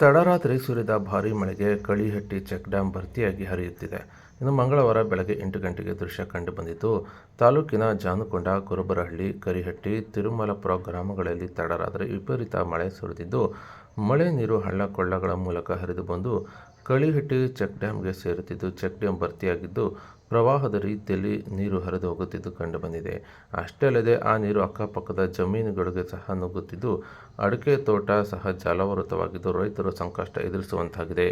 ತಡರಾತ್ರಿ ಸುರಿದ ಭಾರೀ ಮಳೆಗೆ ಕಳಿಹಟ್ಟಿ ಚೆಕ್ ಡ್ಯಾಂ ಭರ್ತಿಯಾಗಿ ಹರಿಯುತ್ತಿದೆ. ಇನ್ನು ಮಂಗಳವಾರ ಬೆಳಗ್ಗೆ ಎಂಟು ಗಂಟೆಗೆ ದೃಶ್ಯ ಕಂಡುಬಂದಿತು ತಾಲೂಕಿನ ಜಾನುಕೊಂಡ, ಕುರುಬರಹಳ್ಳಿ, ಕರಿಹಟ್ಟಿ, ತಿರುಮಲಪುರ ಗ್ರಾಮಗಳಲ್ಲಿ ತಡರಾತ್ರಿ ವಿಪರೀತ ಮಳೆ ಸುರಿದಿದ್ದು, ಮಳೆ ನೀರು ಹಳ್ಳ ಕೊಳ್ಳಗಳ ಮೂಲಕ ಹರಿದು ಬಂದು ಕಳಿಹಟ್ಟಿ ಚೆಕ್ ಡ್ಯಾಂಗೆ ಸೇರುತ್ತಿದ್ದು, ಚೆಕ್ ಡ್ಯಾಮ್ ಭರ್ತಿಯಾಗಿದ್ದು ಪ್ರವಾಹದ ರೀತಿಯಲ್ಲಿ ನೀರು ಹರಿದು ಹೋಗುತ್ತಿದ್ದು ಕಂಡುಬಂದಿದೆ ಅಷ್ಟೇ ಅಲ್ಲದೆ, ಆ ನೀರು ಅಕ್ಕಪಕ್ಕದ ಜಮೀನುಗಳಿಗೆ ಸಹ ನುಗ್ಗುತ್ತಿದ್ದು, ಅಡಿಕೆ ತೋಟ ಸಹ ಜಲಾವೃತವಾಗಿದ್ದು ರೈತರು ಸಂಕಷ್ಟ ಎದುರಿಸುವಂತಾಗಿದೆ.